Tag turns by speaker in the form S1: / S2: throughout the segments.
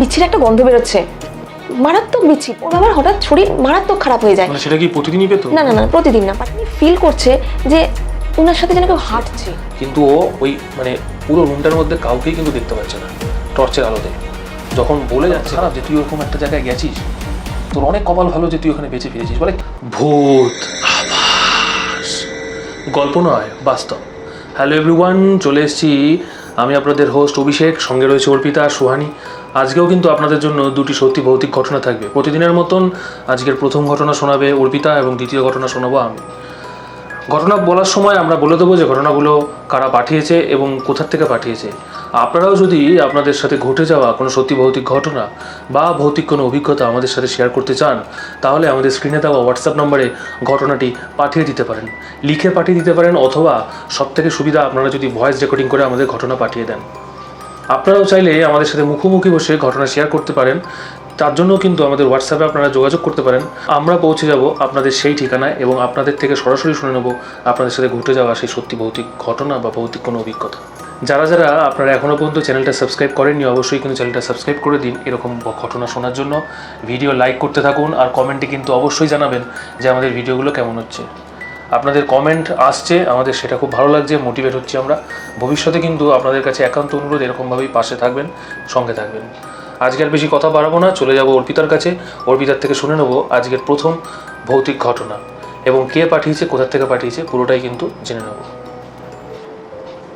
S1: বিচ্ছির একটা গন্ধ বেরোচ্ছে। মারাত্মক বিচ্ছি ওর বাবার হঠাৎ শরীর মারাত্মক খারাপ হয়ে যায়।
S2: মানে সেটা কি প্রতিদিনই পেতো?
S1: না না না প্রতিদিন না বাট ফিল করছে যে ওনার সাথে যেন কেউ হাঁটছে।
S2: কিন্তু ও ওই মানে পুরো রুমটার মধ্যে কাউকেই কিন্তু দেখতে পাচ্ছে না টর্চের আলোতে। যখন বলে যাচ্ছে খারাপ যে তুই ওরকম একটা জায়গায় গেছিস তোর অনেক কপাল ভালো যে তুই ওখানে বেঁচে ফিরেছিস। বলে ভূত গল্প নয় বাস্তব। হ্যালো এভরিওয়ান চলে এসেছি। আমি আপনাদের হোস্ট অভিষেক সঙ্গে রয়েছে অর্পিতা সোহানি। আজকেও কিন্তু আপনাদের জন্য দুটি সত্যি ভৌতিক ঘটনা থাকবে। প্রতিদিনের মতন আজকের প্রথম ঘটনা শোনাবে অর্পিতা এবং দ্বিতীয় ঘটনা শোনাবো আমি। ঘটনা বলার সময় আমরা বলে দেবো যে ঘটনাগুলো কারা পাঠিয়েছে এবং কোথার থেকে পাঠিয়েছে। আপনারাও যদি আপনাদের সাথে ঘটে যাওয়া কোনো সত্যি ভৌতিক ঘটনা বা ভৌতিক কোনো অভিজ্ঞতা আমাদের সাথে শেয়ার করতে চান, তাহলে আমাদের স্ক্রিনে দেওয়া হোয়াটসঅ্যাপ নম্বরে ঘটনাটি পাঠিয়ে দিতে পারেন। লিখে পাঠিয়ে দিতে পারেন অথবা সবথেকে সুবিধা আপনারা যদি ভয়েস রেকর্ডিং করে আমাদের ঘটনা পাঠিয়ে দেন। আপনারাও চাইলে আমাদের সাথে মুখোমুখি বসে ঘটনা শেয়ার করতে পারেন। তার জন্য কিন্তু আমাদের হোয়াটসঅ্যাপে আপনারা যোগাযোগ করতে পারেন। আমরা পৌঁছে যাব আপনাদের সেই ঠিকানায় এবং আপনাদের থেকে সরাসরি শুনে নেব আপনাদের সাথে ঘটে যাওয়া সেই সত্যি ভৌতিক ঘটনা বা ভৌতিক কোনো অভিজ্ঞতা। যারা যারা আপনারা এখনও পর্যন্ত চ্যানেলটা সাবস্ক্রাইব করেননি, অবশ্যই কিন্তু চ্যানেলটা সাবস্ক্রাইব করে দিন এরকম ঘটনা শোনার জন্য। ভিডিও লাইক করতে থাকুন আর কমেন্টে কিন্তু অবশ্যই জানাবেন যে আমাদের ভিডিওগুলো কেমন হচ্ছে। আপনাদের কমেন্ট আসছে, আমাদের সেটা খুব ভালো লাগছে মোটিভেট হচ্ছে আমরা। ভবিষ্যতে কিন্তু আপনাদের কাছে একান্ত অনুরোধ, এরকমভাবেই পাশে থাকবেন, সঙ্গে থাকবেন। আজকে আর বেশি কথা বাড়াবো না, চলে যাব অর্পিতার কাছে। অর্পিতার থেকে শুনে নেব আজকের প্রথম ভৌতিক ঘটনা এবং কে পাঠিয়েছে, কোথার থেকে পাঠিয়েছে, পুরোটাই কিন্তু জেনে নেব।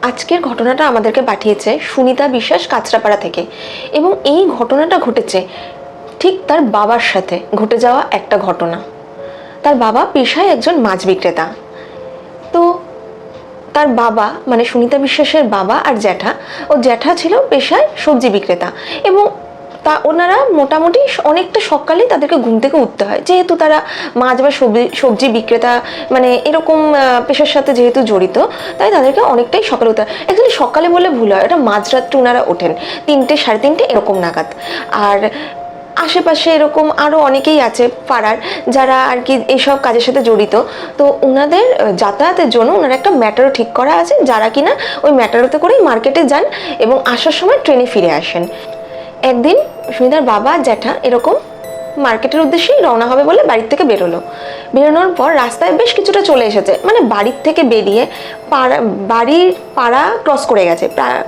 S1: আজকের ঘটনাটা আমাদেরকে পাঠিয়েছে সুনিতা বিশ্বাস কাঁচরাপাড়া থেকে এবং এই ঘটনাটা ঘটেছে ঠিক তার বাবার সাথে, ঘটে যাওয়া একটা ঘটনা। তার বাবা পেশায় একজন মাছ বিক্রেতা। তো তার বাবা মানে সুনিতা বিশ্বাসের বাবা আর জ্যাঠা, ও জ্যাঠা ছিল পেশায় সবজি বিক্রেতা এবং তা ওনারা মোটামুটি অনেকটা সকালেই তাদেরকে ঘুম থেকে উঠতে হয়। যেহেতু তারা মাছ বা সবজি সবজি বিক্রেতা মানে এরকম পেশার সাথে যেহেতু জড়িত, তাই তাদেরকে অনেকটাই সকালে উঠতে হয়। অ্যাকচুয়ালি সকালে বলে ভুল হয় এটা মাঝরাত্রে ওনারা ওঠেন। তিনটে, সাড়ে তিনটে এরকম নাগাদ। আর আশেপাশে এরকম আরও অনেকেই আছে পাড়ার, যারা আর কি এইসব কাজের সাথে জড়িত। তো ওনাদের যাতায়াতের জন্য ওনার একটা ম্যাটারও ঠিক করা আছে, যারা কিনা ওই ম্যাটারোতে করেই মার্কেটে যান এবং আসার সময় ট্রেনে ফিরে আসেন। একদিন সুমিতার বাবা, জ্যাঠা এরকম মার্কেটের উদ্দেশ্যেই রওনা হবে বলে বাড়ির থেকে বেরোলো। বেরোনোর পর রাস্তায় বেশ কিছুটা চলে এসেছে মানে বাড়ির থেকে বেরিয়ে পাড়া, বাড়ির পাড়া ক্রস করে গেছে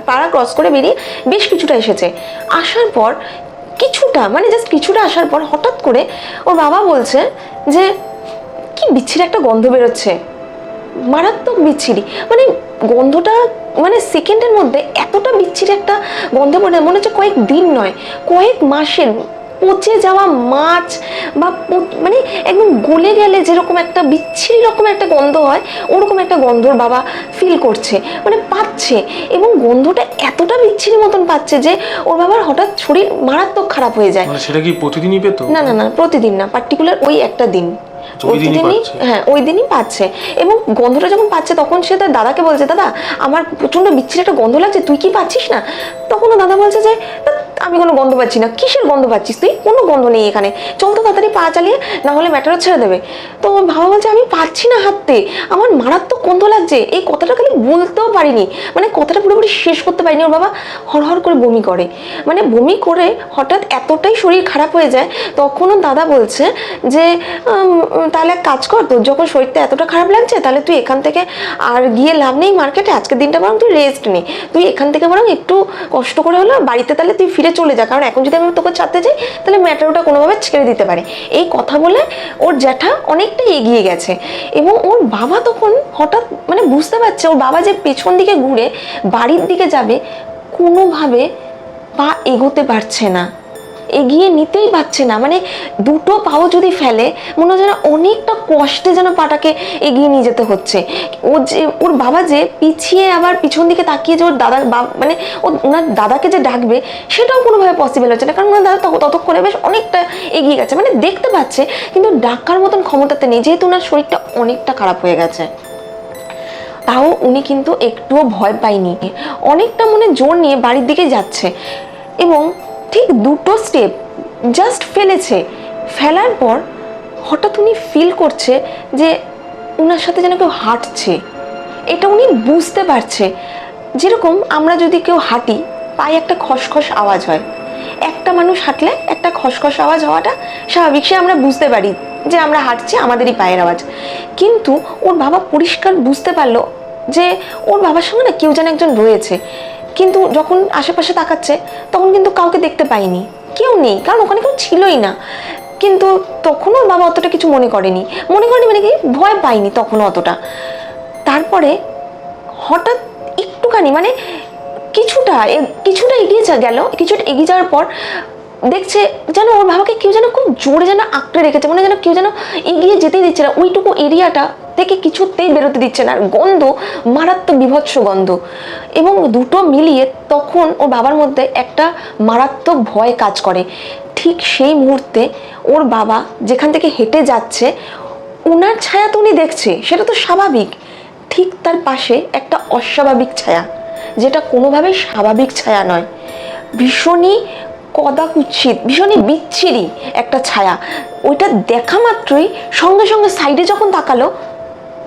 S1: পাড়া ক্রস করে বেরিয়ে বেশ কিছুটা এসেছে। আসার পর কিছুটা মানে জাস্ট কিছুটা আসার পর হঠাৎ করে ওর বাবা বলছে যে, কি বিচ্ছির একটা গন্ধ বেরোচ্ছে। মারাত্মক বিচ্ছিরি। মানে গন্ধটা মানে সেকেন্ডের মধ্যে এতটা বিচ্ছিরি একটা গন্ধ মনে মনে হচ্ছে কয়েক দিন নয়, কয়েক মাসের পচে যাওয়া মাছ বা মানে একদম গলে গেলে যেরকম একটা বিচ্ছিরি রকম একটা গন্ধ হয় ওরকম একটা গন্ধর বাবা ফিল করছে মানে পাচ্ছে এবং গন্ধটা এতটা বিচ্ছিরি মতন পাচ্ছে যে ওর বাবার হঠাৎ শরীর মারাত্মক খারাপ হয়ে যায়।
S2: মানে সেটা কি প্রতিদিনই পেতো?
S1: না না না প্রতিদিন না পার্টিকুলার ওই একটা দিন।
S2: তো ওই দিনই
S1: প্রতিদিনই হ্যাঁ ওই দিনই পাচ্ছে এবং গন্ধটা যখন পাচ্ছে তখন সে তার দাদাকে বলছে দাদা আমার প্রচণ্ড বিচ্ছিরি একটা গন্ধ লাগছে তুই কি পাচ্ছিস না? তখন দাদা বলছে যে "তা আমি কোনো গন্ধ পাচ্ছি না। কিসের গন্ধ পাচ্ছিস তুই? কোনো গন্ধ নেই এখানে। চল তো তাড়াতাড়ি পা চালিয়ে, না হলে ম্যাটারও ছেড়ে দেবে। তো বাবা বলছে, আমি পাচ্ছি না হাঁটতে। আমার মারাত্মক গন্ধ লাগছে। এই কথাটা খালি বলতেও পারিনি। মানে কথাটা পুরোপুরি শেষ করতে পারিনি। ওর বাবা হরহর করে বমি করে। মানে বমি করে হঠাৎ এতটাই শরীর খারাপ হয়ে যায়, তখনও দাদা বলছে যে তাহলে এক কাজ কর তোর যখন শরীরটা এতটা খারাপ লাগছে, তাহলে তুই এখান থেকে আর গিয়ে লাভ নেই মার্কেটে। আজকের দিনটা বরং তুই রেস্ট নে। তুই এখান থেকে বরং একটু কষ্ট করে হলেও বাড়িতে তাহলে তুই ফিরে চলে যা। কারণ এখন যদি আমি তোকে ছাড়তে যাই, তাহলে ম্যাটারোটা কোনোভাবে ছেড়ে দিতে পারে। এই কথা বলে ওর জ্যাঠা অনেকটা এগিয়ে গেছে। এবং ওর বাবা তখন হঠাৎ মানে বুঝতে পারছে, ওর বাবা যে পেছন দিকে ঘুরে বাড়ির দিকে যাবে, কোনোভাবে পা এগোতে পারছে না। এগিয়ে নিতেই পারছে না। মানে দুটো পাও যদি ফেলে, মনে হচ্ছে যেন অনেকটা কষ্টে যেন পাটাকে এগিয়ে নিয়ে যেতে হচ্ছে। ও যে, ওর বাবা যে পিছিয়ে আবার পিছন দিকে তাকিয়ে যে ওর দাদা মানে ও ওনার দাদাকে যে ডাকবে, সেটাও কোনোভাবে পসিবল হচ্ছে না। কারণ ওনার দাদা তত- ততক্ষণে বেশ অনেকটা এগিয়ে গেছে। মানে দেখতে পাচ্ছে, কিন্তু ডাকার মতন ক্ষমতাতে নেই। যেহেতু ওনার শরীরটা অনেকটা খারাপ হয়ে গেছে। তাও উনি কিন্তু একটুও ভয় পায়নি। অনেকটা মনে জোর নিয়ে বাড়ির দিকে যাচ্ছে। এবং ঠিক দুটো স্টেপ জাস্ট ফেলেছে। ফেলার পর হঠাৎ উনি ফিল করছে যে ওনার সাথে যেন কেউ হাঁটছে। এটা উনি বুঝতে পারছে। যেরকম আমরা যদি কেউ হাঁটি, পায়ে একটা খসখস আওয়াজ হয়। একটা মানুষ হাঁটলে একটা খসখস আওয়াজ হওয়াটা স্বাভাবিক, সে আমরা বুঝতে পারি যে আমরা হাঁটছি, আমাদেরই পায়ের আওয়াজ। কিন্তু ওর বাবা পরিষ্কার বুঝতে পারল যে ওর বাবার সঙ্গে না কেউ যেন একজন রয়েছে। কিন্তু যখন আশেপাশে তাকাচ্ছে, তখন কিন্তু কাউকে দেখতে পাইনি কেউ নেই, কারণ ওখানে কেউ ছিলই না। কিন্তু তখনও বাবা অতটা কিছু মনে করেনি। মনে করেনি মানে কি, ভয় পাইনি তখনও অতটা। তারপরে হঠাৎ একটুখানি মানে কিছুটা কিছুটা এগিয়ে গেল, কিছুটা এগিয়ে যাওয়ার পর দেখছে যেন ওর বাবাকে কেউ যেন খুব জোরে যেন আঁকড়ে রেখেছে মানে যেন কেউ যেন এগিয়ে যেতেই দিচ্ছে না। ওইটুকু এরিয়াটা থেকে কিছুতেই বেরোতে দিচ্ছে না। আর গন্ধ, মারাত্মক বিভৎস গন্ধ। এবং দুটো মিলিয়ে তখন ওর বাবার মধ্যে একটা মারাত্মক ভয় কাজ করে। ঠিক সেই মুহূর্তে ওর বাবা যেখান থেকে হেঁটে যাচ্ছে ওনার ছায়া তো উনি দেখছে, সেটা তো স্বাভাবিক। ঠিক তার পাশে একটা অস্বাভাবিক ছায়া, যেটা কোনোভাবেই স্বাভাবিক ছায়া নয়। ভীষণই কদাকুচ্ছিত ভীষণই বিচ্ছিরি একটা ছায়া। ওইটা দেখা মাত্রই সঙ্গে সঙ্গে সাইডে যখন তাকালো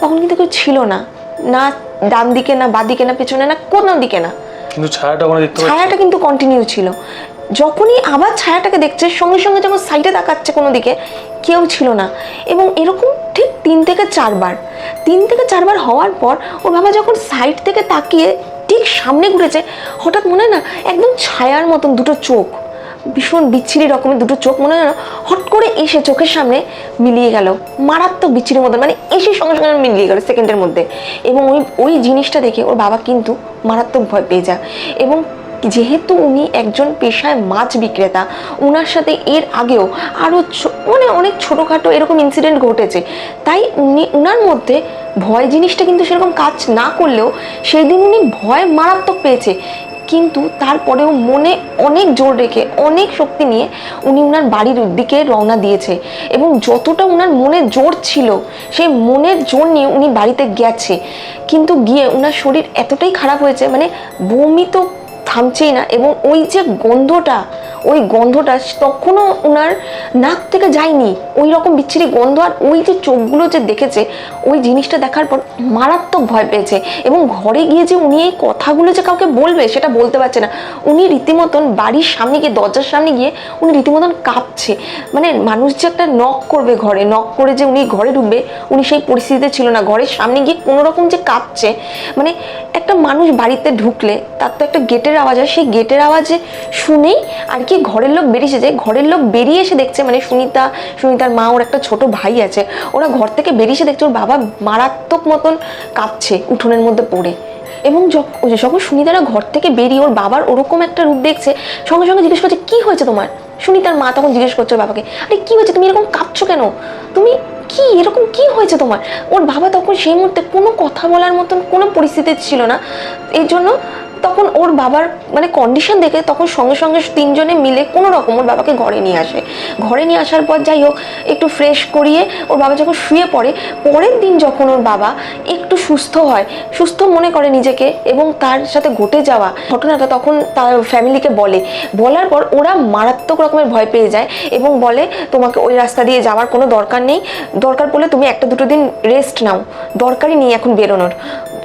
S1: তখন কিন্তু কেউ ছিল না। না ডান দিকে না বাদিকে না পেছনে না কোনো দিকে না।
S2: কিন্তু ছায়াটা দেখতে
S1: ছায়াটা কিন্তু কন্টিনিউ ছিল। যখনই আবার ছায়াটাকে দেখছে সঙ্গে সঙ্গে যেমন সাইডে তাকাচ্ছে কোনো দিকে কেউ ছিল না। এবং এরকম ঠিক তিন থেকে চারবার। তিন থেকে চারবার হওয়ার পর ওর বাবা যখন সাইড থেকে তাকিয়ে ঠিক সামনে ঘুরেছে হঠাৎ মনে হয় না একদম ছায়ার মতন দুটো চোখ। ভীষণ বিচ্ছিরি রকমের দুটো চোখ, মনে হয় হট করে এসে চোখের সামনে মিলিয়ে গেল। মারাত্মক বিচ্ছিরির মতন মানে এসে সঙ্গে সঙ্গে মিলিয়ে গেল সেকেন্ডের মধ্যে। এবং ওই ওই জিনিসটা দেখে ওর বাবা কিন্তু মারাত্মক ভয় পেয়ে যায়। এবং যেহেতু উনি একজন পেশায় মাছ বিক্রেতা ওনার সাথে এর আগেও আরও মানে অনেক ছোটোখাটো এরকম ইনসিডেন্ট ঘটেছে। তাই উনি, উনার মধ্যে ভয় জিনিসটা কিন্তু সেরকম কাজ না করলেও সেই দিন উনি ভয় মারাত্মক পেয়েছে। কিন্তু তারপরেও মনে অনেক জোর রেখে, অনেক শক্তি নিয়ে উনি উনার বাড়ির দিকে রওনা দিয়েছে। এবং যতটা উনার মনে জোর ছিল, সেই মনের জোর নিয়ে উনি বাড়িতে গেছে। কিন্তু গিয়ে উনার শরীর এতটাই খারাপ হয়েছে মানে বমি তো থামছেই না এবং ওই যে গন্ধটা ওই গন্ধটা তখনও ওনার নাক থেকে যায়নি। ওই রকম বিচ্ছিরি গন্ধ আর ওই যে চোখগুলো যে দেখেছে, ওই জিনিসটা দেখার পর মারাত্মক ভয় পেয়েছে এবং ঘরে গিয়ে যে উনি এই কথাগুলো যে কাউকে বলবে সেটা বলতে পারছে না। উনি রীতিমতন বাড়ির সামনে গিয়ে, দরজার সামনে গিয়ে উনি রীতিমতন কাঁপছে। মানে মানুষ যে একটা নক করবে ঘরে নক করে যে উনি ঘরে ঢুকবে, উনি সেই পরিস্থিতিতে ছিল না। ঘরের সামনে গিয়ে কোনো রকম যে কাঁপছে মানে একটা মানুষ বাড়িতে ঢুকলে তার তো একটা গেটের আওয়াজ হয়। সেই গেটের আওয়াজে শুনেই আর কি ঘরের লোক বেরিয়েছে যে ঘরের লোক বেরিয়ে এসে দেখছে মানে সুনিতা, সুনিতার মা, ওর একটা ছোট ভাই আছে, ওরা ঘর থেকে বেরিয়ে এসে দেখছে ওর বাবা মারাত্মক মতন কাঁপছে উঠোনের মধ্যে পড়ে। এবং যখ- যখন সুনিতারা ঘর থেকে বেরিয়ে ওর বাবার ওরকম একটা রূপ দেখছে, সঙ্গে সঙ্গে জিজ্ঞেস করছে, কি হয়েছে তোমার? সুনিতার মা তখন জিজ্ঞেস করছে বাবাকে, আরে কি হয়েছে? তুমি এরকম কাঁপছো কেন? তুমি কি, এরকম কি হয়েছে তোমার? ওর বাবা তখন সেই মুহূর্তে কোনো কথা বলার মতন কোনো পরিস্থিতি ছিল না। এই জন্য তখন ওর বাবার মানে কন্ডিশন দেখে তখন সঙ্গে সঙ্গে তিনজনে মিলে কোনো রকম ওর বাবাকে ঘরে নিয়ে আসে। ঘরে নিয়ে আসার পর যাই হোক, একটু ফ্রেশ করিয়ে ওর বাবা যখন শুয়ে পড়ে, পরের দিন যখন ওর বাবা একটু সুস্থ হয়, সুস্থ মনে করে নিজেকে এবং তার সাথে ঘটে যাওয়া ঘটনাটা তখন তার ফ্যামিলিকে বলে। বলার পর ওরা মারাত্মক রকমের ভয় পেয়ে যায় এবং বলে, তোমাকে ওই রাস্তা দিয়ে যাওয়ার কোনো দরকার নেই। দরকার পড়লে তুমি একটা দুটো দিন রেস্ট নাও। দরকারই নেই এখন বেরোনোর।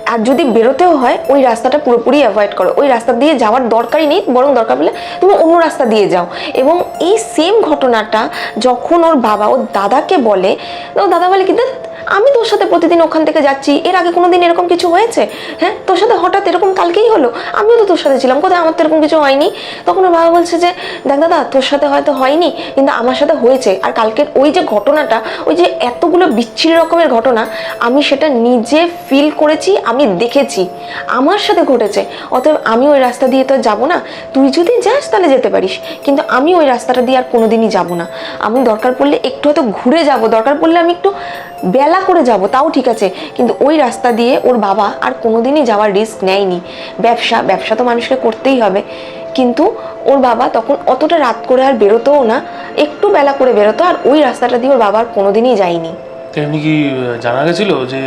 S1: আর যদি বেরোতেও হয় ওই রাস্তাটা পুরোপুরি অ্যাভয়েড করো। ওই রাস্তা দিয়ে যাওয়ার দরকারই নেই বরং দরকার পেলে তুমি অন্য রাস্তা দিয়ে যাও। এবং এই সেম ঘটনাটা যখন ওর বাবা ওর দাদাকে বলে ও দাদা বলে কি "ধ্যাৎ, আমি তোর সাথে প্রতিদিন ওখান থেকে যাচ্ছি। এর আগে কোনো দিন এরকম কিছু হয়েছে? হ্যাঁ? তোর সাথে হঠাৎ এরকম কালকেই হলো? আমিও তো তোর সাথে ছিলাম। কোথায়? আমার তো এরকম কিছু হয়নি। তখন ওর বাবা বলছে যে, দেখ দাদা, তোর সাথে হয়তো হয়নি, কিন্তু আমার সাথে হয়েছে। আর কালকের ওই যে ঘটনাটা, ওই যে এতগুলো বিচ্ছিরি রকমের ঘটনা, আমি সেটা নিজে ফিল করেছি, আমি দেখেছি। আমার সাথে ঘটেছে। অতএব আমি ওই রাস্তা দিয়ে তো যাব না। তুই যদি যাস, তাহলে যেতে পারিস। কিন্তু আমি ওই রাস্তাটা দিয়ে আর কোনোদিনই যাব না। আমি দরকার পড়লে একটু হয়তো ঘুরে যাব। দরকার পড়লে আমি একটু বেলা করে যাব তাও ঠিক আছে। কিন্তু ওই রাস্তা দিয়ে ওর বাবা আর কোনোদিনই যাওয়ার রিস্ক নেয়নি। ব্যবসা ব্যবসা তো মানুষকে করতেই হবে। কিন্তু ওর বাবা তখন অতটা রাত করে আর বেরোতোও না একটু বেলা করে বেরোতো আর ওই রাস্তাটা দিয়ে ওর বাবা আর কোনোদিনই যায়নি।
S2: এমনি কি জানা গেছিল যে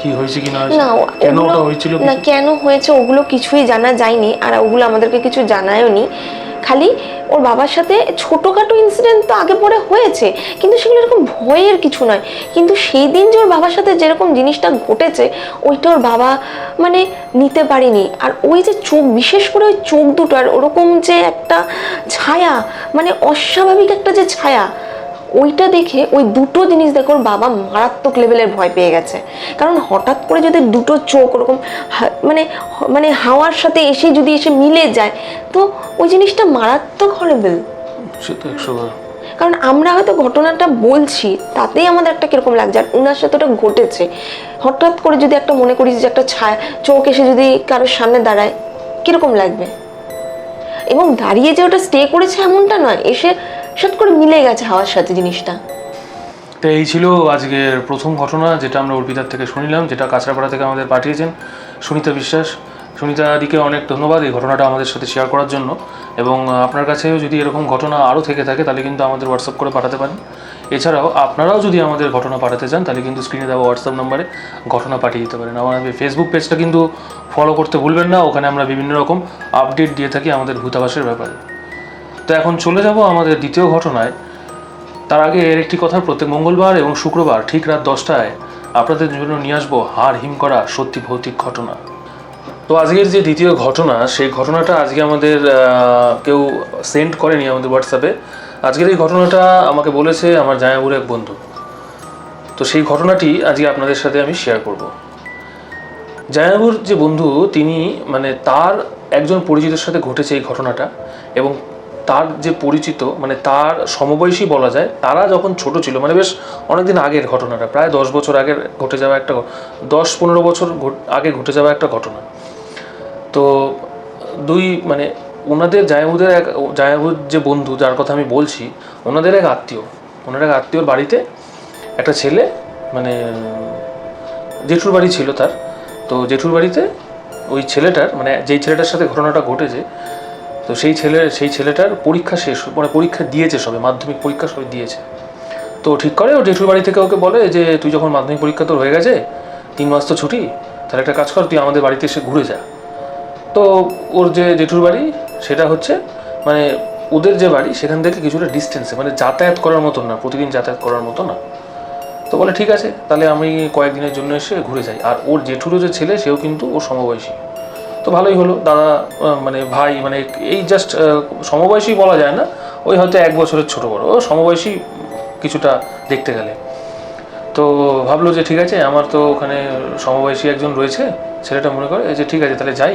S2: কি হয়েছে কি না কেন ওটা হয়েছিল
S1: না কেন হয়েছে ওগুলো কিছুই জানা যায়নি আর ওগুলো আমাদেরকে কিছু জানায়ও নি খালি ওর বাবার সাথে ছোটোখাটো ইনসিডেন্ট তো আগে পরে হয়েছে, কিন্তু সেগুলো এরকম ভয়ের কিছু নয়। কিন্তু সেই দিন যে ওর বাবার সাথে যেরকম জিনিসটা ঘটেছে, ওইটা ওর বাবা মানে নিতে পারেনি। আর ওই যে চোখ, বিশেষ করে ওই চোখ দুটো আর ওরকম যে একটা ছায়া মানে অস্বাভাবিক একটা যে ছায়া ওইটা দেখে ওই দুটো জিনিস দেখে ওর বাবা মারাত্মক লেভেলের ভয় পেয়ে গেছে। কারণ হঠাৎ করে যদি দুটো চোখ ওরকম মানে মানে হাওয়ার সাথে এসে যদি এসে মিলে যায় তো ওই জিনিসটা মারাত্মক হরেবেল
S2: একশো
S1: কারণ আমরা হয়তো ঘটনাটা বলছি তাতেই আমাদের একটা কীরকম লাগছে। আর ওনার সাথে ওটা ঘটেছে। হঠাৎ করে যদি একটা মনে করি যে একটা ছায়া চোখ এসে যদি কারোর সামনে দাঁড়ায় কীরকম লাগবে? এবং দাঁড়িয়ে যে ওটা স্টে করেছে এমনটা নয় এসে সাত করে মিলে গেছে হাওয়ার সাথে জিনিসটা।
S2: তো এই ছিল আজকের প্রথম ঘটনা, যেটা আমরা অর্পিতার থেকে শুনিলাম, যেটা কাঁচরাপাড়া থেকে আমাদের পাঠিয়েছেন সুনিতা বিশ্বাস। সুনিতা দিকে অনেক ধন্যবাদ এই ঘটনাটা আমাদের সাথে শেয়ার করার জন্য। এবং আপনার কাছেও যদি এরকম ঘটনা আরও থেকে থাকে, তাহলে কিন্তু আমাদের হোয়াটসঅ্যাপ করে পাঠাতে পারেন। এছাড়াও আপনারাও যদি আমাদের ঘটনা পাঠাতে চান, তাহলে কিন্তু স্ক্রিনে দেওয়া হোয়াটসঅ্যাপ নাম্বারে ঘটনা পাঠিয়ে দিতে পারেন। আমাদের ফেসবুক পেজটা কিন্তু ফলো করতে ভুলবেন না, ওখানে আমরা বিভিন্ন রকম আপডেট দিয়ে থাকি আমাদের ভূতাবাসের ব্যাপারে। তো এখন চলে যাব আমাদের দ্বিতীয় ঘটনায়। তার আগে এর একটি কথা, প্রত্যেক মঙ্গলবার এবং শুক্রবার ঠিক রাত দশটায় আপনাদের জন্য নিয়ে আসব হাড় হিম করা সত্যি ভৌতিক ঘটনা। তো আজকের যে দ্বিতীয় ঘটনা, সেই ঘটনাটা আজকে আমাদের কেউ সেন্ড করেনি আমাদের হোয়াটসঅ্যাপে। আজকের এই ঘটনাটা আমাকে বলেছে আমার জায়াবুর এক বন্ধু। তো সেই ঘটনাটি আজকে আপনাদের সাথে আমি শেয়ার করব। জায়াবুর যে বন্ধু, তিনি মানে তার একজন পরিচিতের সাথে ঘটেছে এই ঘটনাটা এবং তার যে পরিচিত মানে তার সমবয়সী বলা যায়, তারা যখন ছোট ছিল মানে বেশ অনেকদিন আগের ঘটনাটা, প্রায় দশ বছর আগের ঘটে যাওয়া একটা দশ পনেরো বছর আগে ঘটে যাওয়া একটা ঘটনা। তো দুই মানে ওনাদের জায়াবুদের এক জায়াবুর যে বন্ধু, যার কথা আমি বলছি, ওনাদের এক আত্মীয়। ওনার এক আত্মীয়র বাড়িতে একটা ছেলে মানে জেঠুর বাড়ি ছিল তার। তো জেঠুর বাড়িতে ওই ছেলেটার মানে যেই ছেলেটার সাথে ঘটনাটা ঘটেছে তো সেই ছেলে, সেই ছেলেটার পরীক্ষা শেষ মানে পরীক্ষা দিয়েছে সবে, মাধ্যমিক পরীক্ষা সবে দিয়েছে। তো ঠিক করে, ও জেঠুর বাড়ি থেকে ওকে বলে যে, তুই যখন মাধ্যমিক পরীক্ষা তোর হয়ে গেছে, তিন মাস তো ছুটি, তাহলে একটা কাজ কর, তুই আমাদের বাড়িতে এসে ঘুরে যা। তো ওর যে জেঠুর বাড়ি, সেটা হচ্ছে মানে ওদের যে বাড়ি, সেখান থেকে কিছুটা ডিস্টেন্সে মানে যাতায়াত করার মতো না, প্রতিদিন যাতায়াত করার মতো না। তো বলে, ঠিক আছে, তাহলে আমি কয়েকদিনের জন্য এসে ঘুরে যাই। আর ওর জেঠুরও যে ছেলে, সেও কিন্তু ওর সমবয়সী। তো ভালোই হলো, দাদা মানে ভাই মানে এই জাস্ট সমবয়সী বলা যায় না, ওই হয়তো এক বছরের ছোট বড়, ও সমবয়সী কিছুটা দেখতে গেলে। তো ভাবলো যে ঠিক আছে, আমার তো ওখানে সমবয়সী একজন রয়েছে, ছেলেটা মনে করে যে ঠিক আছে, তাহলে যাই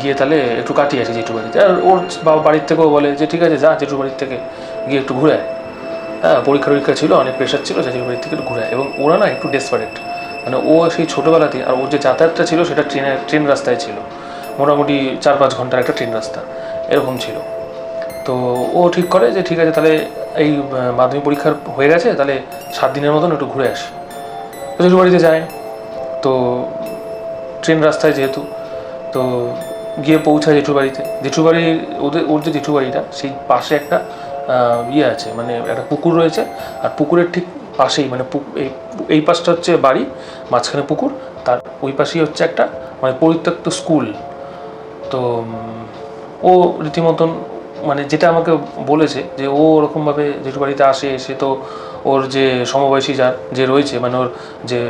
S2: গিয়ে তাহলে একটু কাটিয়ে আসি জেঠু বাড়িতে। আর ওর বাবা বাড়ির থেকেও বলে যে, ঠিক আছে, যা জেঠু বাড়ির থেকে গিয়ে একটু ঘুরে হ্যাঁ পরীক্ষা টরীক্ষা ছিল, অনেক প্রেশার ছিল, জেঠুর বাড়ির থেকে একটু ঘুরে আয়। এবং ওরা না একটু ডেসপারেট মানে ও সেই ছোটোবেলাতে আর ওর যে যাতায়াতটা ছিল সেটা ট্রেনের ট্রেন রাস্তায় ছিল। মোটামুটি চার পাঁচ ঘণ্টার একটা ট্রেন রাস্তা, এরকম ছিল। তো ও ঠিক করে যে, ঠিক আছে, তাহলে এই মাধ্যমিক পরীক্ষার হয়ে গেছে, তাহলে সাত দিনের মতন একটু ঘুরে আসি। তো জেঠু বাড়িতে যায়। তো ট্রেন রাস্তায় যেহেতু, তো গিয়ে পৌঁছায় জেঠু বাড়িতে। জেঠু বাড়ির ওদের, ওর যে জেঠু বাড়িটা, সেই পাশে একটা ইয়ে আছে মানে একটা পুকুর রয়েছে। আর পুকুরের ঠিক পাশেই মানে এই পাশটা হচ্ছে বাড়ি, মাঝখানে পুকুর, তার ওই পাশেই হচ্ছে একটা মানে পরিত্যক্ত স্কুল। তো ও রীতিমতন মানে যেটা আমাকে বলেছে যে ও ওরকমভাবে জেঠু বাড়িতে আসে এসে তো ওর যে সমবয়সী যার যে রয়েছে মানে ওর যে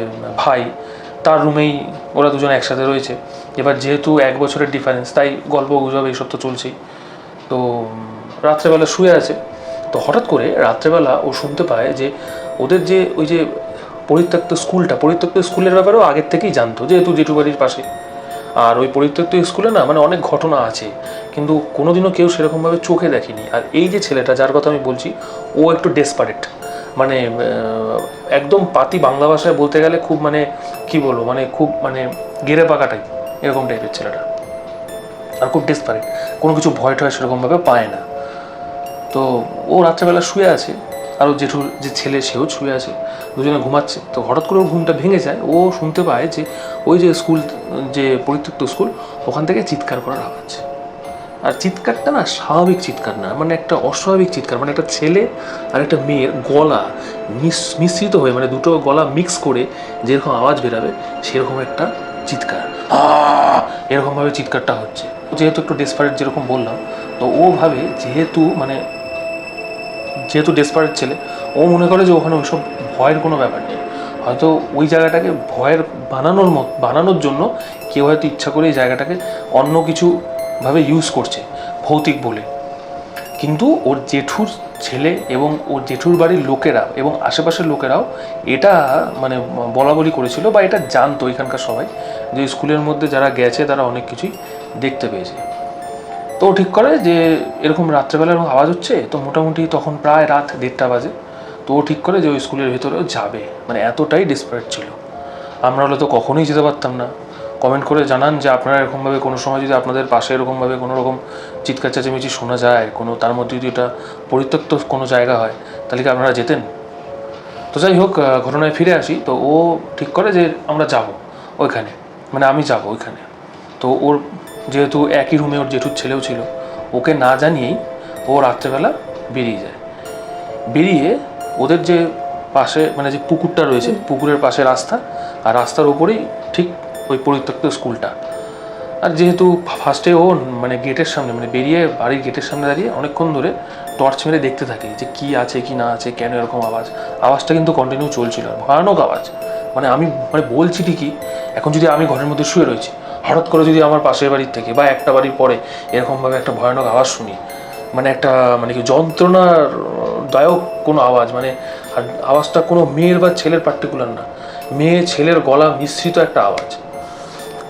S2: ভাই, তার রুমেই ওরা দুজন একসাথে রয়েছে। এবার যেহেতু এক বছরের ডিফারেন্স তাই গল্প গুজব এইসব তো চলছেই। তো রাত্রেবেলা শুয়ে আছে। তো হঠাৎ করে রাত্রেবেলা ও শুনতে পায় যে ওদের যে ওই যে পরিত্যক্ত স্কুলটা, পরিত্যক্ত স্কুলের ব্যাপারেও আগের থেকেই জানতো, যেহেতু জেঠু বাড়ির পাশে। আর ওই পরিত্যক্ত স্কুলে না মানে অনেক ঘটনা আছে, কিন্তু কোনোদিনও কেউ সেরকমভাবে চোখে দেখেনি। আর এই যে ছেলেটা, যার কথা আমি বলছি, ও একটু ডেসপারেট মানে একদম পাতি বাংলা ভাষায় বলতে গেলে খুব মানে কি বলব মানে খুব মানে গেরে পাকা টাইপ এরকম টাইপের ছেলেটা। আর খুব ডেসপারেট কোনো কিছু ভয় টয় সেরকমভাবে পায় না। তো ও রাত্রেবেলা শুয়ে আছে আর ওর জেঠুর যে ছেলে, সেও শুয়ে আছে, দুজনে ঘুমাচ্ছে। তো হঠাৎ করে ঘুমটা ভেঙে যায়, ও শুনতে পায় যে ওই যে স্কুল, যে পরিত্যক্ত স্কুল, ওখান থেকে চিৎকার করার আওয়াজ আর চিৎকারটা না স্বাভাবিক চিৎকার না মানে একটা অস্বাভাবিক চিৎকার মানে একটা ছেলে আর একটা মেয়ের গলা মিশ্রিত হয়ে মানে দুটো গলা মিক্স করে যেরকম আওয়াজ বেরাবে, সেরকম একটা চিৎকার! এরকমভাবে চিৎকারটা হচ্ছে। যেহেতু একটু ডেসপারেট যেরকম বললাম, তো ও ভাবে যেহেতু মানে যেহেতু ডেসপারেট ছেলে, ও মনে করে যে ওখানে ওইসব ভয়ের কোনো ব্যাপার নেই। হয়তো ওই জায়গাটাকে ভয়ের বানানোর মত, বানানোর জন্য কেউ হয়তো ইচ্ছা করে এই জায়গাটাকে অন্য কিছুভাবে ইউজ করছে, ভৌতিক বলে। কিন্তু ওর জেঠুর ছেলে এবং ওর জেঠুর বাড়ির লোকেরা এবং আশেপাশের লোকেরাও এটা মানে বলা বলি করেছিল বা এটা জানতো এখানকার সবাই যে স্কুলের মধ্যে যারা গেছে তারা অনেক কিছুই দেখতে পেয়েছে। তো ঠিক করে যে এরকম রাত্রেবেলা এরকম আওয়াজ হচ্ছে, তো মোটামুটি তখন প্রায় রাত দেড়টা বাজে। তো ও ঠিক করে যে ওই স্কুলের ভেতরেও যাবে। মানে এতটাই ডিসপারেট ছিল। আমরা হলে তো কখনোই যেতে পারতাম না। কমেন্ট করে জানান যে আপনারা এরকমভাবে কোনো সময় যদি আপনাদের পাশে এরকমভাবে কোনো রকম চিৎকার চেঁচামেচি শোনা যায়, কোনো তার মধ্যে যদি ওটা পরিত্যক্ত কোনো জায়গা হয়, তাহলে কি আপনারা যেতেন? তো যাই হোক ঘটনায় ফিরে আসি। তো ও ঠিক করে যে আমরা যাব ওইখানে। মানে আমি যাব ওইখানে। তো ওর যেহেতু একই রুমে ওর জেঠুর ছেলেও ছিল ওকে না জানিয়েই ও রাত্রেবেলা বেরিয়ে যায়। বেরিয়ে ওদের যে পাশে মানে যে পুকুরটা রয়েছে পুকুরের পাশে রাস্তা আর রাস্তার ওপরেই ঠিক ওই পরিত্যক্ত স্কুলটা। আর যেহেতু ফার্স্টে ও মানে গেটের সামনে মানে বেরিয়ে বাড়ির গেটের সামনে দাঁড়িয়ে অনেকক্ষণ ধরে টর্চ মেরে দেখতে থাকে যে কি আছে কি না আছে কেন এরকম আওয়াজ? আওয়াজটা কিন্তু কন্টিনিউ চলছিল ভয়ানক আওয়াজ। মানে আমি মানে বলছি ঠিকই এখন যদি আমি ঘরের মধ্যে শুয়ে রয়েছি হঠাৎ করে যদি আমার পাশের বাড়ির থেকে বা একটা বাড়ির পরে এরকমভাবে একটা ভয়ানক আওয়াজ শুনি মানে একটা মানে কি যন্ত্রণার দায়ক কোনো আওয়াজ মানে আর আওয়াজটা কোনো মেয়ের বা ছেলের পার্টিকুলার না মেয়ে ছেলের গলা মিশ্রিত একটা আওয়াজ।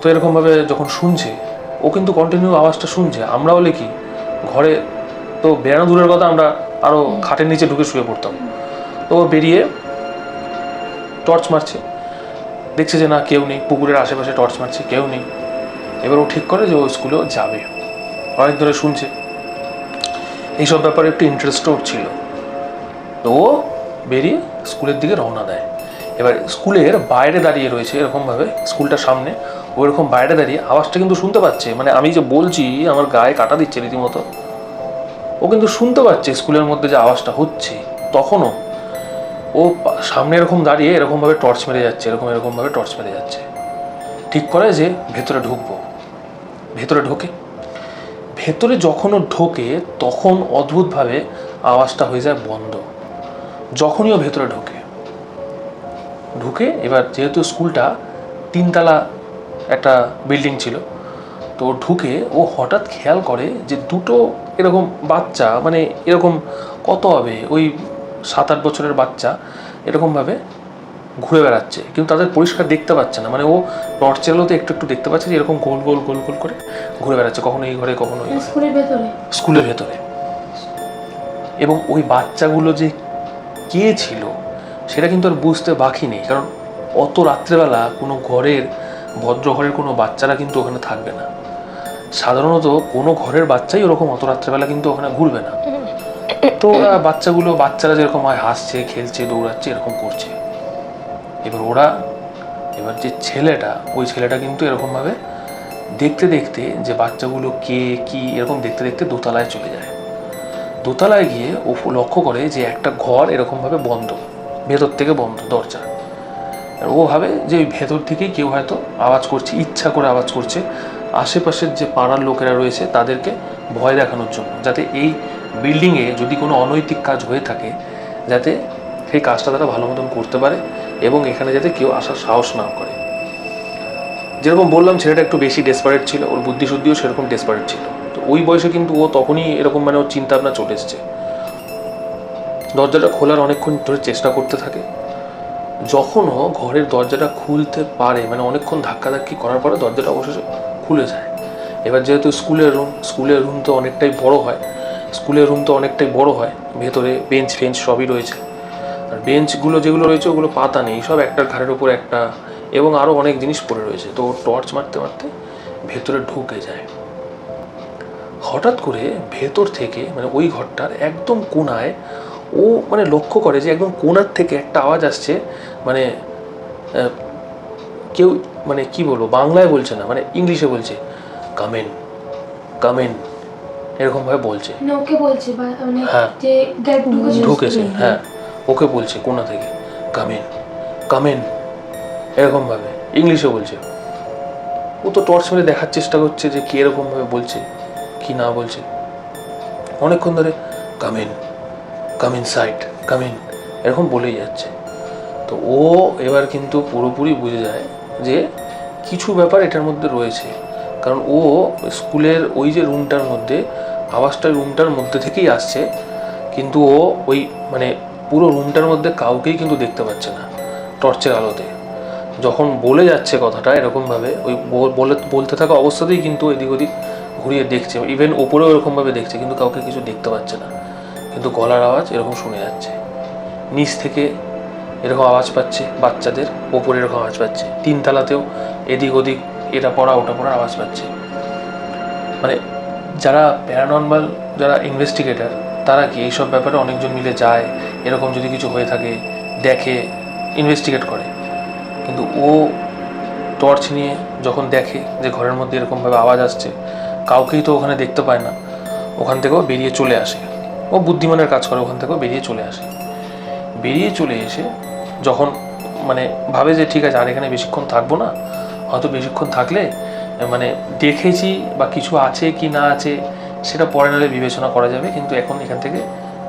S2: তো এরকমভাবে যখন শুনছে ও কিন্তু কন্টিনিউ আওয়াজটা শুনছে। আমরা হলে কি ঘরে তো বেড়ানো দূরের কথা আমরা আরও খাটের নিচে ঢুকে শুয়ে পড়তাম। তো ও বেরিয়ে টর্চ মারছে। দেখছে যে না, কেউ নেই। পুকুরের আশেপাশে টর্চ মারছে, কেউ নেই। এবার ও ঠিক করে যে ও স্কুলেও যাবে। অনেক ধরে শুনছে। এইসব ব্যাপারে একটু ইন্টারেস্টও ছিল। তো ও বেরিয়ে স্কুলের দিকে রওনা দেয়। এবার স্কুলের বাইরে দাঁড়িয়ে রয়েছে এরকমভাবে, স্কুলটার সামনে। ও এরকম বাইরে দাঁড়িয়ে আওয়াজটা কিন্তু শুনতে পাচ্ছে। মানে আমি যে বলছি, আমার গায়ে কাটা দিচ্ছে রীতিমতো। ও কিন্তু শুনতে পাচ্ছে স্কুলের মধ্যে যে আওয়াজটা হচ্ছে। তখনও ও সামনে এরকম দাঁড়িয়ে এরকমভাবে টর্চ মেরে যাচ্ছে, এরকম এরকমভাবে টর্চ মেরে যাচ্ছে। ঠিক করে যে ভেতরে ঢুকবো। ভেতরে ঢোকে। ভেতরে যখন ও ঢোকে তখন অদ্ভুতভাবে আওয়াজটা হয়ে যায় বন্ধ। যখনই ও ভেতরে ঢোকে। ঢুকে এবার যেহেতু স্কুলটা তিনতলা একটা বিল্ডিং ছিল, তো ঢুকে ও হঠাৎ খেয়াল করে যে দুটো এরকম বাচ্চা মানে এরকম কত হবে? ওই সাত আট বছরের বাচ্চা এরকমভাবে ঘুরে বেড়াচ্ছে। কিন্তু তাদের পরিষ্কার দেখতে পাচ্ছে না। মানে ও টর্চের আলোতে একটু একটু দেখতে পাচ্ছে যে এরকম গোল গোল গোল গোল করে ঘুরে বেড়াচ্ছে। কখনো এই ঘরে কখনো
S3: স্কুলের ভেতরে?
S2: স্কুলের ভেতরে। এবং ওই বাচ্চাগুলো যে কে ছিল সেটা কিন্তু আর বুঝতে বাকি নেই। কারণ অত রাত্রেবেলা কোনো ঘরের ভদ্র ঘরের কোনো বাচ্চারা কিন্তু ওখানে থাকবে না। সাধারণত কোনো ঘরের বাচ্চাই ওরকম অত রাত্রেবেলা কিন্তু ওখানে ঘুরবে না। তো ওরা বাচ্চাগুলো, বাচ্চারা যেরকম হয়, হাসছে, খেলছে, দৌড়াচ্ছে, এরকম করছে। এবার ওরা, এবার যে ছেলেটা, ওই ছেলেটা কিন্তু এরকমভাবে দেখতে দেখতে যে বাচ্চাগুলো কে, কি, এরকম দেখতে দেখতে দোতলায় চলে যায়। দোতলায় গিয়ে ও লক্ষ্য করে যে একটা ঘর এরকমভাবে বন্ধ, ভেতর থেকে বন্ধ, দরজা। ও ভাবে যে ওই ভেতর থেকেই কেউ হয়তো আওয়াজ করছে, ইচ্ছা করে আওয়াজ করছে। আশেপাশের যে পাড়ার লোকেরা রয়েছে, তাদেরকে ভয় দেখানোর জন্য, যাতে এই বিল্ডিংয়ে যদি কোনো অনৈতিক কাজ হয়ে থাকে, যাতে সেই কাজটা তারা ভালো মতন করতে পারে এবং এখানে যাতে কেউ আসার সাহস না করে। যেরকম বললাম, ছেলেটা একটু বেশি ডেসপারেট ছিল, ওর বুদ্ধিশুদ্ধিও সেরকম ডেসপারেট ছিল। তো ওই বয়সে কিন্তু ও তখনই এরকম মানে ওর চিন্তা ভাবনা চলে এসছে। দরজাটা খোলার অনেকক্ষণ ধরে চেষ্টা করতে থাকে। যখনও ঘরের দরজাটা খুলতে পারে মানে অনেকক্ষণ ধাক্কাধাক্কি করার পরে দরজাটা অবশেষে খুলে যায়। এবার যেহেতু স্কুলের রুম স্কুলের রুম তো অনেকটাই বড় হয় স্কুলের রুম তো অনেকটাই বড় হয়, ভেতরে বেঞ্চ ফেঞ্চ সবই রয়েছে। আর বেঞ্চগুলো যেগুলো রয়েছে, ওগুলো পাতা নেই, সব একটার ঘাড়ের উপর একটা, এবং আরও অনেক জিনিস পড়ে রয়েছে। তো টর্চ মারতে মারতে ভেতরে ঢুকে যায়। হঠাৎ করে ভেতর থেকে মানে ওই ঘরটার একদম কোনায় ও মানে লক্ষ্য করে যে একদম কোনার থেকে একটা আওয়াজ আসছে মানে কেউ মানে কি বলব, বাংলায় বলছে না মানে ইংলিশে বলছে কামেন কামেন বলছে।
S3: মানে ওকে বলছে বা মানে
S2: হ্যাঁ।
S3: যে ঢুকেছে
S2: ঢুকেছে হ্যাঁ। ওকে বলছে কোনা থেকে? Come in. Come in. এরকমভাবে। ইংলিশে বলছে। ও তো টর্চ মেরে দেখার চেষ্টা করছে যে কি এরকমভাবে বলছে কি না বলছে। অনেকক্ষণ ধরে কামেন কামিন সাইট কামিন এরকম বলেই যাচ্ছে। তো ও এবার কিন্তু পুরোপুরি বুঝে যায় যে কিছু ব্যাপার এটার মধ্যে রয়েছে। কারণ ও স্কুলের ওই যে রুমটার মধ্যে আওয়াজটা রুমটার মধ্যে থেকেই আসছে, কিন্তু ও ওই মানে পুরো রুমটার মধ্যে কাউকেই কিন্তু দেখতে পাচ্ছে না টর্চের আলোতে। যখন বলে যাচ্ছে কথাটা এরকমভাবে, ওই বল- বলে, বলতে থাকা অবস্থাতেই কিন্তু এদিক ওদিক ঘুরিয়ে দেখছে ইভেন ওপরেও এরকমভাবে দেখছে, কিন্তু কাউকে কিছু দেখতে পাচ্ছে না। কিন্তু গলার আওয়াজ এরকম শুনে যাচ্ছে। নিচ থেকে এরকম আওয়াজ পাচ্ছে বাচ্চাদের, ওপরে এরকম আওয়াজ পাচ্ছে। তিনতলাতেও এদিক ওদিক এটা পড়া, ওটা পড়ার আওয়াজ পাচ্ছে। মানে যারা প্যারানর্মাল, যারা ইনভেস্টিগেটর, তারা কি এইসব ব্যাপারে অনেকজন মিলে যায়, এরকম যদি কিছু হয়ে থাকে, দেখে ইনভেস্টিগেট করে। কিন্তু ও টর্চ নিয়ে যখন দেখে যে ঘরের মধ্যে এরকমভাবে আওয়াজ আসছে, কাউকেই তো ওখানে দেখতে পায় না। ওখান থেকেও বেরিয়ে চলে আসে। ও বুদ্ধিমানের কাজ করে, ওখান থেকেও বেরিয়ে চলে আসে। বেরিয়ে চলে এসে যখন মানে ভাবে যে ঠিক আছে, আর এখানে বেশিক্ষণ থাকব না, হয়তো বেশিক্ষণ থাকলে মানে দেখেছি বা কিছু আছে কি না আছে, সেটা পরে নালে বিবেচনা করা যাবে, কিন্তু এখন এখান থেকে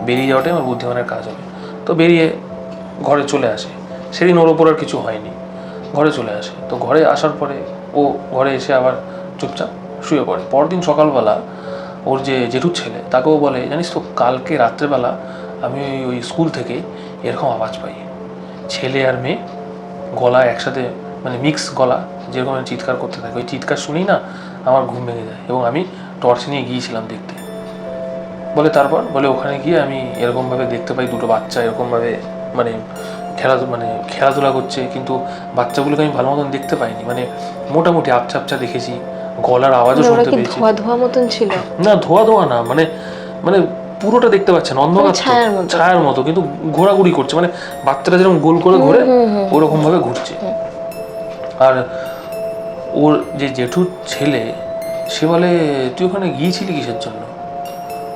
S2: বেরিয়ে যাওয়াটাই আমার বুদ্ধিমানের কাজ হবে। তো বেরিয়ে ঘরে চলে আসে। সেদিন ওর ওপর আর কিছু হয়নি। ঘরে চলে আসে। তো ঘরে আসার পরে ও ঘরে এসে আবার চুপচাপ শুয়ে পড়ে। পরদিন সকালবেলা ওর যে জেঠুর ছেলে, তাকেও বলে, জানিস তো, কালকে রাত্রেবেলা আমি ওই ওই স্কুল থেকে এরকম আওয়াজ পাই। ছেলে আর মেয়ে গলা একসাথে মানে মিক্স গলা যেরকম আমি চিৎকার করতে থাকে। ওই চিৎকার শুনেই না আমার ঘুম ভেঙে যায় এবং আমি টর্চ নিয়ে গিয়েছিলাম দেখতে। বলে তারপর বলে ওখানে গিয়ে আমি এরকমভাবে দেখতে পাই দুটো বাচ্চা এরকমভাবে মানে খেলা মানে খেলাধুলা করছে কিন্তু বাচ্চাগুলোকে আমি ভালো মতন দেখতে পাইনি। মানে মোটামুটি আপচা আপচা দেখেছি গলার আওয়াজও
S1: মানে
S2: শুনতে পেয়েছি।
S1: ধোয়া ধোয়া মতন ছিল?
S2: না ধোয়া ধোয়া না মানে মানে পুরোটা দেখতে পাচ্ছেন অন্ধকার তো।
S1: ছায়ার মতো।
S2: ছায়ার মতো কিন্তু ঘোরাঘুরি করছে। মানে বাচ্চারা যেরকম গোল করে ঘোরে ওরকম ভাবে ঘুরছে। আর ওর যে জেঠুর ছেলে, সে বলে, তুই ওখানে গিয়েছিলি কিসের জন্য?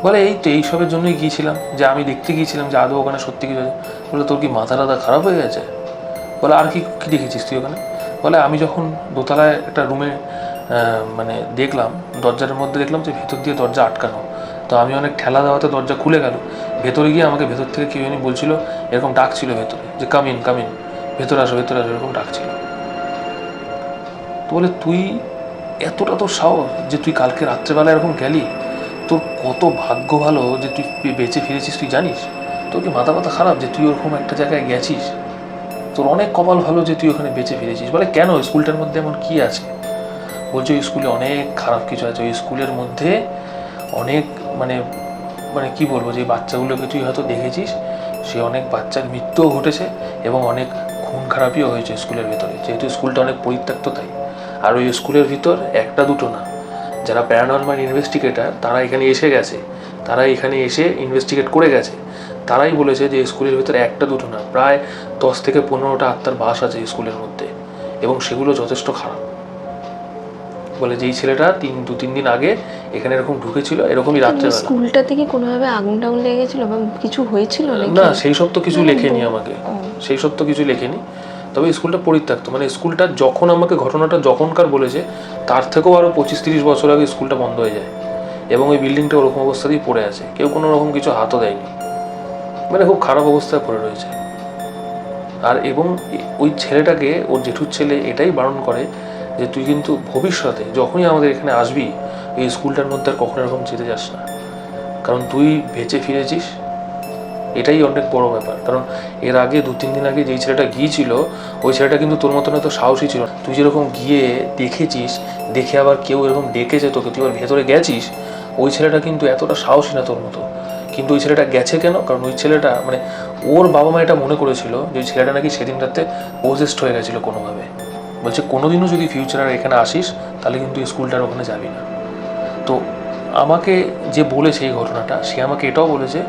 S2: বলে, এই তো এইসবের জন্যই গিয়েছিলাম। যে আমি দেখতে গিয়েছিলাম, যে আদৌ ওখানে সত্যি কিছু আছে। বলে, তোর কি মাথা টাথা খারাপ হয়ে গেছে? বলে, আর কি, কী দেখেছিস তুই ওখানে? বলে, আমি যখন দোতলায় একটা রুমে মানে দেখলাম, দরজার মধ্যে দেখলাম যে ভেতর দিয়ে দরজা আটকানো, তো আমি অনেক ঠেলা দেওয়াতে দরজা খুলে গেল। ভেতরে গিয়ে আমাকে ভেতর থেকে কেউ জানি বলছিল, এরকম ডাক ছিল ভেতরে, যে কামিন কামিন ভেতরে আসো ভেতরে আসো, এরকম ডাক ছিল তো বলে, তুই এতটা তো সাহস যে তুই কালকে রাত্রেবেলা এরকম গেলি। তোর কত ভাগ্য ভালো যে তুই বেঁচে ফিরেছিস, তুই জানিস? তোর কি মাথা মাথা খারাপ যে তুই ওরকম একটা জায়গায় গেছিস? তোর অনেক কপাল ভালো যে তুই ওখানে বেঁচে ফিরেছিস। বলে, কেন? স্কুলটার মধ্যে এমন কি আছে? বলছে, ওই স্কুলে অনেক খারাপ কিছু আছে। ওই স্কুলের মধ্যে অনেক মানে মানে কি বলব, যে বাচ্চাগুলোকে তুই হয়তো দেখেছিস, সে অনেক বাচ্চার মৃত্যুও ঘটেছে এবং অনেক খুন খারাপিও হয়েছে স্কুলের ভেতরে। যেহেতু স্কুলটা অনেক পরিত্যক্ত তাই। আর ওই স্কুলের ভিতর একটা দুটো না। যারা প্যারানর্মাল ইনভেস্টিগেটর তারা এখানে এসে গেছে। তারা এখানে এসে ইনভেস্টিগেট করে গেছে। তারাই বলেছে যে স্কুলের ভিতরে একটা দুটো না প্রায় দশ থেকে পনেরোটা আত্মার বাস আছে স্কুলের মধ্যে এবং সেগুলো যথেষ্ট খারাপ। বলে যেই ছেলেটা তিন দু তিন দিন আগে এখানে এরকম ঢুকেছিল এরকমই রাত্রে
S1: স্কুলটাতে কি কোনোভাবে আগুন টাগুন লেগেছিল বা কিছু হয়েছিল
S2: না সেই সব তো কিছু লেখেনি আমাকে। সেই সব তো কিছু লেখেনি। তবে স্কুলটা পরিত্যক্ত। মানে স্কুলটা যখন আমাকে ঘটনাটা যখনকার বলেছে, তার থেকেও আরও পঁচিশ তিরিশ বছর আগে স্কুলটা বন্ধ হয়ে যায়। এবং ওই বিল্ডিংটা ওরকম অবস্থাতেই পড়ে আছে। কেউ কোনো রকম কিছু হাতও দেয়নি। মানে খুব খারাপ অবস্থায় পড়ে রয়েছে। আর এবং ওই ছেলেটাকে, ওর জেঠুর ছেলে এটাই বারণ করে যে, তুই কিন্তু ভবিষ্যতে যখনই আমাদের এখানে আসবি, এই স্কুলটার মধ্যে আর কখনো এরকম যেতে যাস না। কারণ তুই বেঁচে ফিরেছিস এটাই অনেক বড় ব্যাপার। কারণ এর আগে দু, তিন দিন আগে যেই ছেলেটা গিয়েছিল, ওই ছেলেটা কিন্তু তোর মতন এত সাহসী ছিল। তুই যেরকম গিয়ে দেখেছিস, দেখে আবার কেউ এরকম ডেকেছে তোকে, তুই আবার ভেতরে গেছিস, ওই ছেলেটা কিন্তু এতটা সাহসী না তোর মতো। কিন্তু ওই ছেলেটা গেছে কেন? কারণ ওই ছেলেটা মানে ওর বাবা মা এটা মনে করেছিল যে ওই ছেলেটা নাকি সেদিন রাতে পোজেস্ট হয়ে গেছিল কোনোভাবে। বলছে, কোনোদিনও যদি ফিউচার এখানে আসিস, তাহলে কিন্তু স্কুলটার ওখানে যাবি না। তো আমাকে যে বলেছে এই ঘটনাটা, সে আমাকে এটাও বলেছে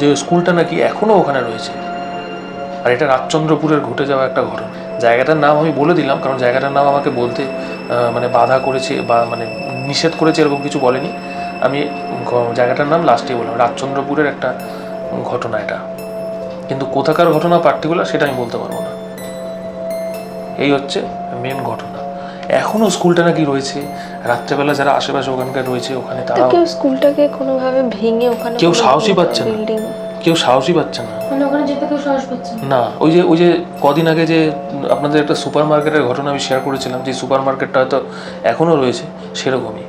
S2: যে স্কুলটা নাকি এখনও ওখানে রয়েছে। আর এটা রাজচন্দ্রপুরের ঘটে যাওয়া একটা ঘটনা জায়গাটার নাম আমি বলে দিলাম, কারণ জায়গাটার নাম আমাকে বলতে মানে বাধা করেছে বা মানে নিষেধ করেছে এরকম কিছু বলেনি। আমি জায়গাটার নাম লাস্টেই বললাম, রাজচন্দ্রপুরের একটা ঘটনা এটা। কিন্তু কোথাকার ঘটনা পার্টিকুলার সেটা আমি বলতে পারব না। এই হচ্ছে মেন ঘটনা। এখনও স্কুলটা নাকি রয়েছে? রাত্রেবেলা যারা আশেপাশে ওখানকার রয়েছে ওখানে তারা
S1: কেউ স্কুলটাকে কোনোভাবে ভেঙে ওখানে
S2: কেউ সাহসই পাচ্ছে না। কেউ সাহসই পাচ্ছে না।
S3: মানে ওখানে যেতে কেউ সাহস পাচ্ছে না।
S2: না ওই যে ওই যে কদিন আগে যে আপনাদের একটা সুপার মার্কেটের ঘটনা আমি শেয়ার করেছিলাম যে সুপার মার্কেটটা হয়তো এখনও রয়েছে সেরকমই।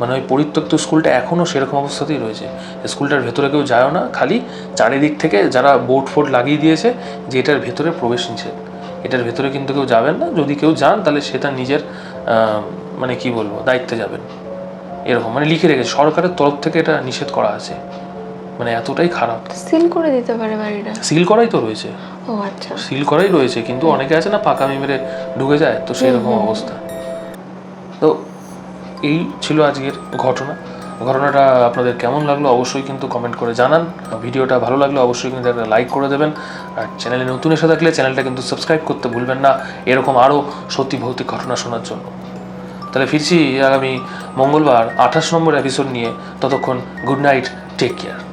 S2: মানে ওই পরিত্যক্ত স্কুলটা এখনও সেরকম অবস্থাতেই রয়েছে। স্কুলটার ভেতরে কেউ যায়ও না খালি চারিদিক থেকে যারা বোর্ড ফোর্ড লাগিয়ে দিয়েছে যে এটার ভেতরে প্রবেশ নিষেধ। এটার ভেতরে কিন্তু কেউ যাবেন না। যদি কেউ যান তাহলে সেটা নিজের মানে কি বলব দায়িত্বে যাবেন। এরকম মানে লিখে রেখেছে সরকারের তরফ থেকে এটা নিষেধ করা আছে। মানে এতটাই খারাপ।
S1: সিল করে দিতে পারে বাড়িটা?
S2: সিল করাই তো রয়েছে।
S1: ও আচ্ছা।
S2: সিল করাই রয়েছে কিন্তু অনেকে আছে না পাকা মেরে ঢুকে যায় তো সেই রকম অবস্থা। তো এই ছিল আজকের ঘটনা। ঘটনাটা আপনাদের কেমন লাগল অবশ্যই কিন্তু কমেন্ট করে জানান। ভিডিওটা ভালো লাগল অবশ্যই কিন্তু একটা লাইক করে দেবেন। আর চ্যানেলে নতুন এসে থাকলে চ্যানেলটা কিন্তু সাবস্ক্রাইব করতে ভুলবেন না। এরকম আরও সত্যি ভৌতিক ঘটনা শোনার জন্য। তাহলে ফিরছি আগামী মঙ্গলবার আঠাশ নম্বর এপিসোড নিয়ে। ততক্ষণ গুড নাইট টেক কেয়ার